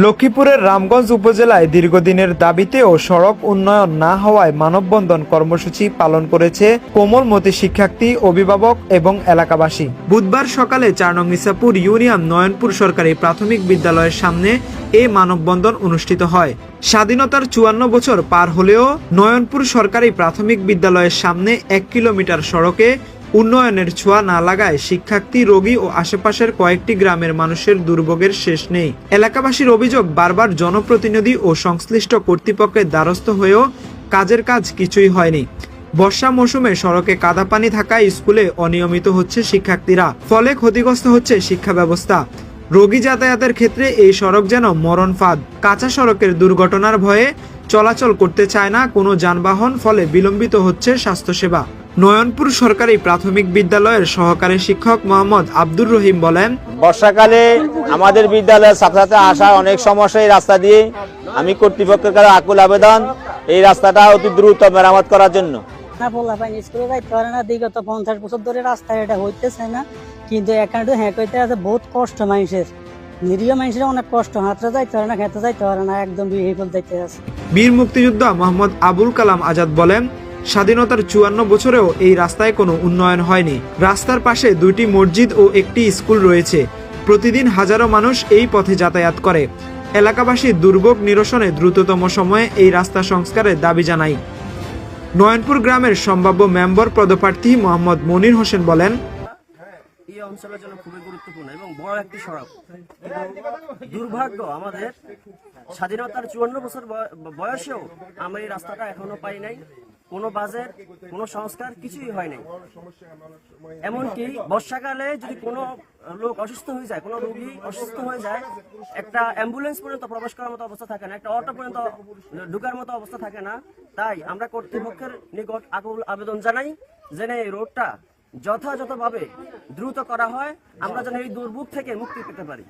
লক্ষ্মীপুরের রামগঞ্জ উপজেলায় দীর্ঘদিনের দাবিতে ও সড়ক উন্নয়ন না হওয়ায় মানববন্ধন কর্মসূচি পালন করেছে কোমলমতি শিক্ষার্থী, অভিভাবক এবং এলাকাবাসী। বুধবার সকালে চার নং ইসাপুর ইউনিয়ন নয়নপুর সরকারি প্রাথমিক বিদ্যালয়ের সামনে এ মানববন্ধন অনুষ্ঠিত হয়। স্বাধীনতার চুয়ান্ন বছর পার হলেও নয়নপুর সরকারি প্রাথমিক বিদ্যালয়ের সামনে এক কিলোমিটার সড়কে উন্নয়নের ছোঁয়া না লাগায় শিক্ষার্থী, রোগী ও আশেপাশের কয়েকটি গ্রামের মানুষের দুর্ভোগের শেষ নেই। এলাকাবাসীর অভিযোগ, বারবার জনপ্রতিনিধি ও সংশ্লিষ্ট কর্তৃপক্ষের দ্বারস্থ হয়েও কাজের কাজ কিছুই হয়নি। বর্ষা মৌসুমে সড়কে কাদা পানি থাকায় স্কুলে অনিয়মিত হচ্ছে শিক্ষার্থীরা, ফলে ক্ষতিগ্রস্ত হচ্ছে শিক্ষা ব্যবস্থা। রোগী যাতায়াতের ক্ষেত্রে এই সড়ক যেন মরণ ফাঁদ। কাঁচা সড়কের দুর্ঘটনার ভয়ে চলাচল করতে চায় না কোনো যানবাহন, ফলে বিলম্বিত হচ্ছে স্বাস্থ্যসেবা। নয়নপুর সরকারি প্রাথমিক বিদ্যালয়ের সহকারী শিক্ষক মোহাম্মদ আব্দুর রহিম বলেন বর্ষাকালে আমাদের বিদ্যালয়ের ছাত্রছাত্রী আসা অনেক সমস্যা এই রাস্তা দিয়ে। আমি কর্তৃপক্ষের কাছে আকুল আবেদন এই রাস্তাটা অতি দ্রুত মেরামত করার জন্য। না স্কুলে যাইতে পারে না বিগত পঞ্চাশ বছর ধরে রাস্তায় এটা হইতেছে না। কিন্তু এখানে হ্যাঁ কইতে আছে বহুত কষ্ট মানুষের। নিরীহ মানুষের অনেক কষ্ট হাতটা যাইতে পারে না খেতে যাইতে পারে না একদম বিহেভিয়ার যাইতে আছে। বীর মুক্তিযোদ্ধা মোহাম্মদ আবুল কালাম আজাদ বলেন স্বাধীনতার চুয়ান্ন বছরেও এই রাস্তায় কোনো উন্নয়ন হয়নি। রাস্তার পাশে দুইটি মসজিদ ও একটি স্কুল রয়েছে। প্রতিদিন হাজারো মানুষ এই পথে যাতায়াত করে। এলাকাবাসী দুর্ভোগ নিরসনে দ্রুততম সময়ে এই রাস্তা সংস্কারের দাবি জানাই নয়নপুর গ্রামের সম্ভাব্য মেম্বার পদপ্রার্থী মোহাম্মদ মনির হোসেন বলেন, এই অঞ্চলের জন্য খুবই গুরুত্বপূর্ণ এবং বড় একটি সড়ক। দুর্ভাগ্য আমাদের স্বাধীনতার চুয়ান্ন বছর বয়সেও আমরা এই রাস্তাটা এখনও পাই নাই। কোনো বাজেট কোনো সংস্কার কিছুই হয় নাই। এমনকি বর্ষাকালে যদি কোনো লোক অসুস্থ হয়ে যায় কোনো রোগী অসুস্থ হয়ে যায় একটা অ্যাম্বুলেন্স পর্যন্ত প্রবেশ করার মতো অবস্থা থাকে না একটা অটো পর্যন্ত ঢুকার মতো অবস্থা থাকে না। তাই আমরা কর্তৃপক্ষের নিকট আকুল আবেদন জানাই যেন এই রোডটা যথাযথভাবে দ্রুত করা হয়। আমরা যেন এই দুর্ভোগ থেকে মুক্তি পেতে পারি।